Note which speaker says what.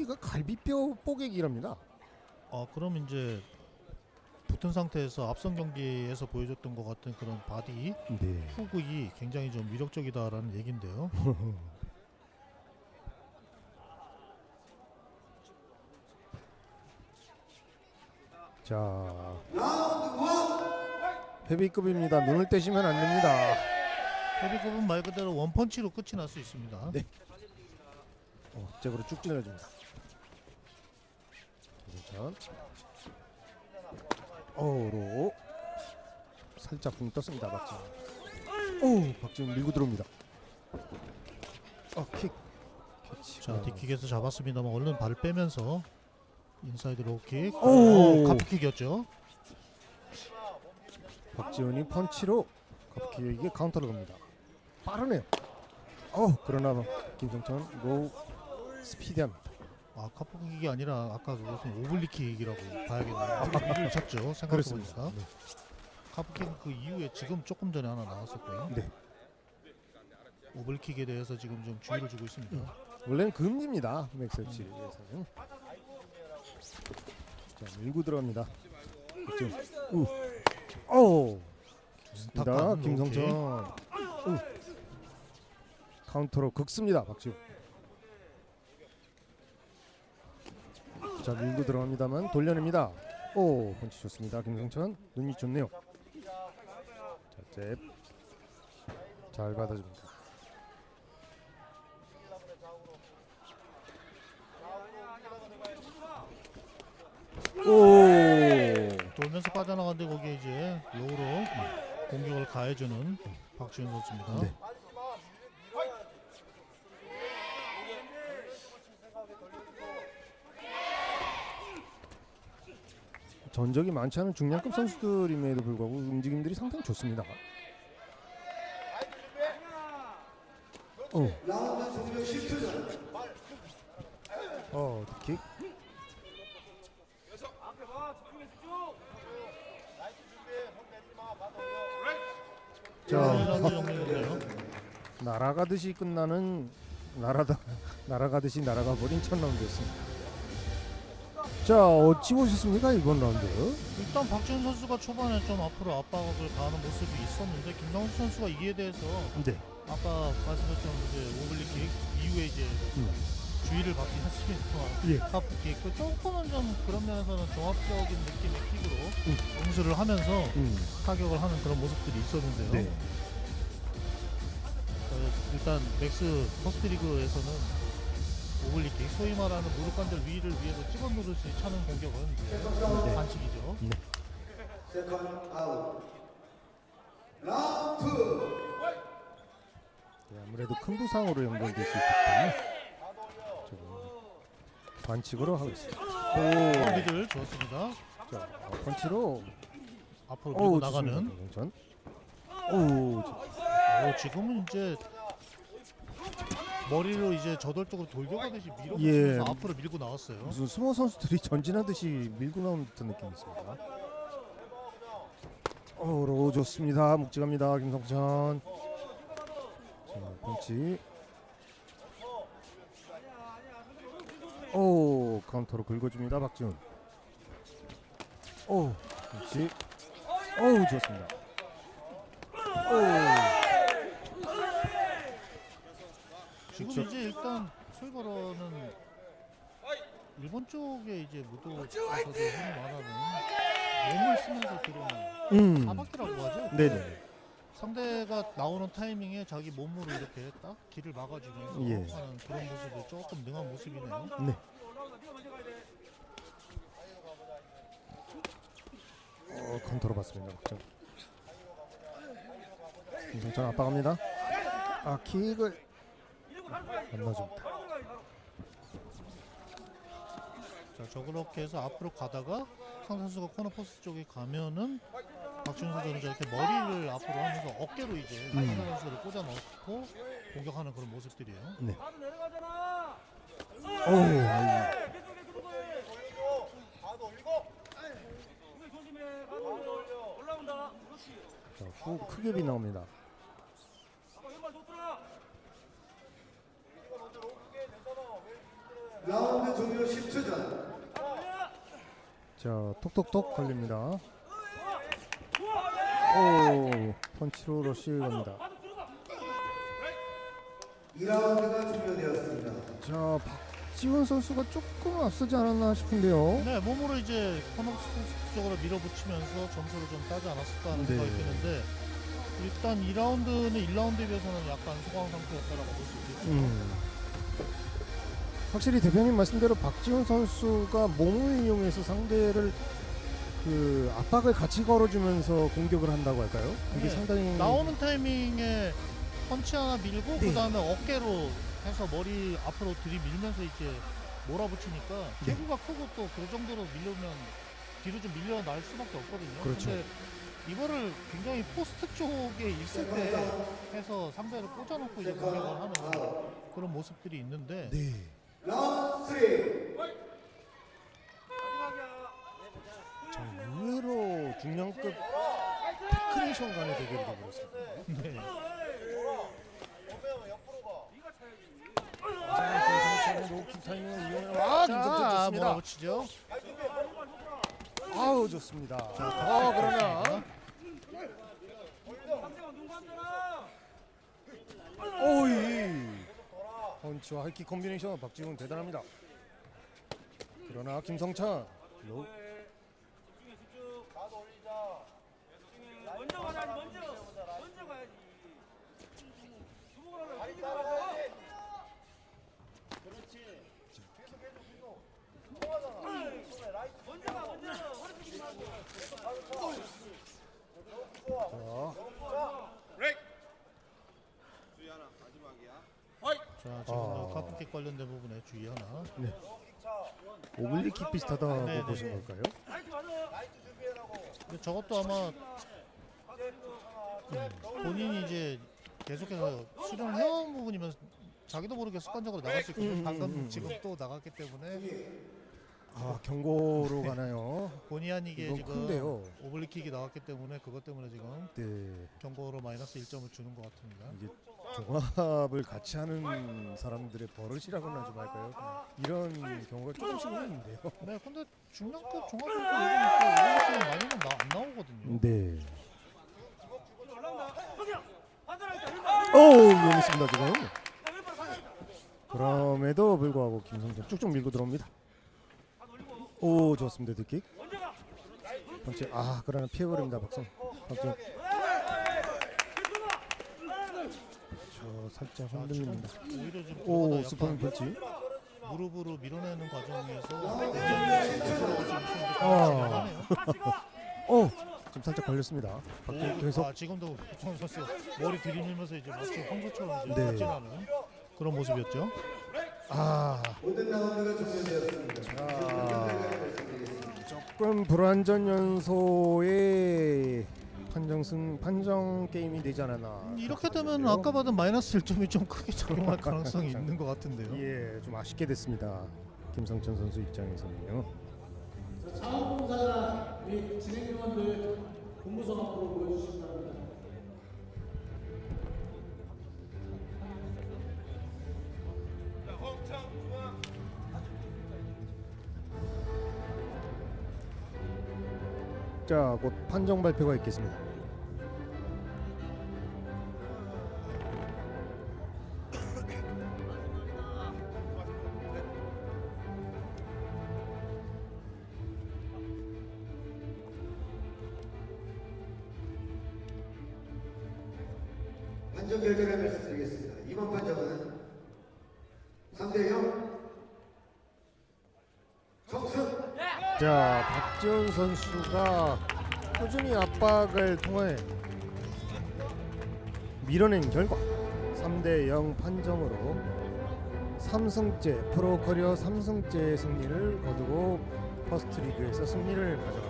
Speaker 1: 오블리키가 갈비뼈 뽀개기랍니다.
Speaker 2: 아 그럼 이제 붙은 상태에서 앞선 경기에서 보여줬던 것 같은 그런 바디
Speaker 1: 네.
Speaker 2: 후극이 굉장히 좀 위력적이다라는 얘긴데요.
Speaker 1: 자. 헤비급입니다. 눈을 떼시면 안 됩니다.
Speaker 2: 헤비급은 말 그대로 원펀치로 끝이 날 수 있습니다.
Speaker 1: 네. 어, 잽으로 쭉 찔러줍니다. 전 어로 살짝 붕 떴습니다. 박지훈. 오, 박지훈 밀고 들어옵니다. 어, 킥.
Speaker 2: 자 뒷킥에서 잡았습니다만 얼른 발을 빼면서 인사이드 로우킥.
Speaker 1: 오!
Speaker 2: 오, 카프킥이었죠.
Speaker 1: 박지훈이 펀치로 커프킥에게 카운터를 겁니다. 빠르네요. 어, 그러나 김성천 로우 스피디합니다.
Speaker 2: 아 카프킥이 아니라 아까 그것은 오블리킥이라고 봐야겠네요. 위를 쳤죠. 생각해보니까.
Speaker 1: 네.
Speaker 2: 카프킥은 그 이후에 지금 조금 전에 하나 나왔었고요.
Speaker 1: 네.
Speaker 2: 오블킥에 대해서 지금 좀 주의를 주고 있습니다.
Speaker 1: 원래는 금지입니다. 맥스치에서는. 자 밀고 들어갑니다. 지금 우. 오. 좋습니다. 김성천. 우. 카운터로 극습니다. 박지우. 자 밀고 들어갑니다만 돌려냅니다. 오 펀치 좋습니다. 김성천 눈이 좋네요. 자 잽. 잘 받아줍니다. 오.
Speaker 2: 돌면서 빠져나가는데 거기에 이제 로우로 공격을 가해주는 박지훈 선수입니다.
Speaker 1: 네. 전적이 많지 않은 중량급 선수들임에도 불구하고 움직임들이 상당히 좋습니다. 어. 어, 킥. 자. 날아가듯이 끝나는 날아다 날아가듯이 날아가 버린 첫 라운드였습니다. 자 어찌 보셨습니까 이번 라운드?
Speaker 2: 일단 박지훈 선수가 초반에 좀 앞으로 압박을 가하는 모습이 있었는데 김강수 선수가 이에 대해서
Speaker 1: 네.
Speaker 2: 아까 말씀하셨던 이제 오블리킥 이후에 이제
Speaker 1: 음.
Speaker 2: 주의를 받긴 했습니다만
Speaker 1: 예.
Speaker 2: 그 조금은 좀 그런 면에서는 종합적인 느낌의 킥으로
Speaker 1: 음.
Speaker 2: 응수를 하면서
Speaker 1: 음.
Speaker 2: 타격을 하는 그런 모습들이 있었는데요.
Speaker 1: 네.
Speaker 2: 어, 일단 맥스 퍼스트리그에서는 오블리킥 소위 말하는 무릎 관절 위를 위에서 찍어 누르듯이 차는 공격은
Speaker 1: 네.
Speaker 2: 반칙이죠.
Speaker 1: 네, 아무래도 큰 부상으로 연결될 수 있기 때문에 조금 반칙으로 하고 있습니다. 오.
Speaker 2: 미들 좋았습니다.
Speaker 1: 자 어, 펀치로
Speaker 2: 앞으로 밀고
Speaker 1: 오
Speaker 2: 나가는.
Speaker 1: 전. 오. 자,
Speaker 2: 어, 지금은 이제 머리로 이제 저돌적으로 돌격하듯이 밀어붙이면서
Speaker 1: 예.
Speaker 2: 앞으로 밀고 나왔어요.
Speaker 1: 무슨 스모 선수들이 전진하듯이 밀고 나오는 듯한 느낌이 있습니다. 오 로우 좋습니다. 묵직합니다. 김성천. 자 펀치. 오 카운터로 긁어줍니다. 박지훈. 오 펀치. 오 좋습니다. 오.
Speaker 2: 지금
Speaker 1: 그렇죠.
Speaker 2: 이제 일단 소위 말하는 일본 쪽에 이제 무도에서도 흔히 말하는 몸을 쓰면서 들어오는
Speaker 1: 음.
Speaker 2: 사바키라고 하죠.
Speaker 1: 네네.
Speaker 2: 상대가 나오는 타이밍에 자기 몸으로 이렇게 딱 길을 막아주면서
Speaker 1: 예.
Speaker 2: 하는 그런 모습이 조금 능한 모습이네요.
Speaker 1: 네. 어, 컨트롤 받습니다. 박정. 김성천 압박합니다. 아 킥을 안 넣어줍니다.
Speaker 2: 자, 저 그렇게 해서 앞으로 가다가 상대 선수가 코너 포스트 쪽에 가면은 박준호 선수는 저렇게 머리를 앞으로 하면서 어깨로 이제
Speaker 1: 음.
Speaker 2: 상대 선수를 꽂아 넣고 공격하는 그런 모습들이에요.
Speaker 1: 네. 오, 아이, 자, 후 크게 비 나옵니다.
Speaker 3: 라운드 종료 10초 전.
Speaker 1: 자, 톡톡톡 걸립니다. 오, 펀치로 러쉬 갑니다.
Speaker 3: 2라운드가 종료되었습니다.
Speaker 1: 자, 박지훈 선수가 조금 앞서지 않았나 싶은데요.
Speaker 2: 네, 몸으로 이제 포스트 쪽으로 밀어붙이면서 점수를 좀 따지 않았을까 하는
Speaker 1: 네.
Speaker 2: 생각이 드는데 일단 2라운드는 1라운드에 비해서는 약간 소강 상태였다라고 볼 수 있겠죠.
Speaker 1: 음. 확실히 대표님 말씀대로 박지훈 선수가 몸을 이용해서 상대를 그 압박을 같이 걸어주면서 공격을 한다고 할까요? 그게
Speaker 2: 네.
Speaker 1: 상당히
Speaker 2: 나오는 타이밍에 펀치 하나 밀고
Speaker 1: 네.
Speaker 2: 그 다음에 어깨로 해서 머리 앞으로 들이밀면서 이제 몰아붙이니까
Speaker 1: 네.
Speaker 2: 체구가 크고 또 그 정도로 밀려면 뒤로 좀 밀려날 수밖에 없거든요.
Speaker 1: 그렇죠.
Speaker 2: 근데 이거를 굉장히 포스트 쪽에 있을 때 해서 상대를 꽂아놓고 이제 공격을 하는 그런 모습들이 있는데
Speaker 1: 네.
Speaker 3: 3.
Speaker 1: 자, 의외로 중량급 테크니션 간의 대결이 되버렸습니다.
Speaker 2: 네.
Speaker 1: 자, 김성찬의 로킥 타이밍을 이용해 아, 김성찬
Speaker 2: 자,
Speaker 1: 좋습니다.
Speaker 2: 몰아붙이죠.
Speaker 1: 아우 좋습니다. 아, 그러나 오이 펀치와 하이킥 콤비네이션 박지훈 대단합니다. 그러나 김성찬 로,
Speaker 4: 먼저 가야지 먼저 먼저 가야지 주먹을 하나 뛰지 말고 먼저 가 먼저 허리 펴지 말고
Speaker 1: 자,
Speaker 2: 자, 지금도
Speaker 1: 아.
Speaker 2: 카프킥 관련된 부분에 주의 하나.
Speaker 1: 오블리킥 비슷하다고
Speaker 2: 네, 네,
Speaker 1: 보신
Speaker 2: 네.
Speaker 1: 걸까요?
Speaker 2: 근데 저것도 아마 음, 본인이 이제 계속해서 수련을 해온 부분이면 자기도 모르게 습관적으로 나갈 수 있거든요.
Speaker 1: 음, 음,
Speaker 2: 방금
Speaker 1: 음, 음.
Speaker 2: 지금 또 나갔기 때문에
Speaker 1: 아 경고로 가나요?
Speaker 2: 본의 아니게
Speaker 1: 이건
Speaker 2: 지금
Speaker 1: 큰데요.
Speaker 2: 오블리킥이 나왔기 때문에 그것 때문에 지금
Speaker 1: 네.
Speaker 2: 경고로 마이너스 1점을 주는 것 같습니다.
Speaker 1: 이게 종합을 같이 하는 사람들의 버릇이라고나 좀 할까요? 이런 경우가 조금씩 있는데요.
Speaker 2: 네, 근데 중량급 또 오블리킥이 많이는 나, 안 나오거든요.
Speaker 1: 네.
Speaker 4: 올라온다 저기야 반대라니까 왼발
Speaker 1: 오 위험했습니다 지금. 그럼에도 불구하고 김성준 쭉쭉 밀고 들어옵니다. 오 좋았습니다 득킥. 펀치 아 그러나 피해버립니다 박성. 박정. 살짝
Speaker 2: 자,
Speaker 1: 흔들립니다.
Speaker 2: 오히려 지금
Speaker 1: 오 스파링 펀치.
Speaker 2: 무릎으로 밀어내는 과정에서
Speaker 1: 아. 오 지금 살짝 걸렸습니다. 박정 계속
Speaker 2: 아, 지금도 박정 선수 머리 들이밀면서 이제 마치 황소처럼 이제
Speaker 1: 네.
Speaker 2: 돌진하는 그런 모습이었죠.
Speaker 1: 아
Speaker 3: 종료되었습니다.
Speaker 1: 조금 불완전 연소의 판정승 판정 게임이 되지 않았나.
Speaker 2: 이렇게 되면. 아까 받은 마이너스 1점이 좀 크게 작용할 가능성이 있는 것 같은데요.
Speaker 1: 예, 좀 아쉽게 됐습니다. 김성천 선수 입장에서는요.
Speaker 5: 자원봉사자 및 진행요원들 본부석 앞으로 모여주시기 바랍니다.
Speaker 1: 자, 곧 판정 발표가 있겠습니다.
Speaker 3: 판정 결과를 말씀드리겠습니다. 이번 판정은 3대 0 정승
Speaker 1: 자, 박지훈 선수가 꾸준히 압박을 통해 밀어낸 결과 3대 0 판정으로 3승째 프로 커리어 3승째 승리를 거두고 퍼스트 리그에서 승리를 가져갑니다.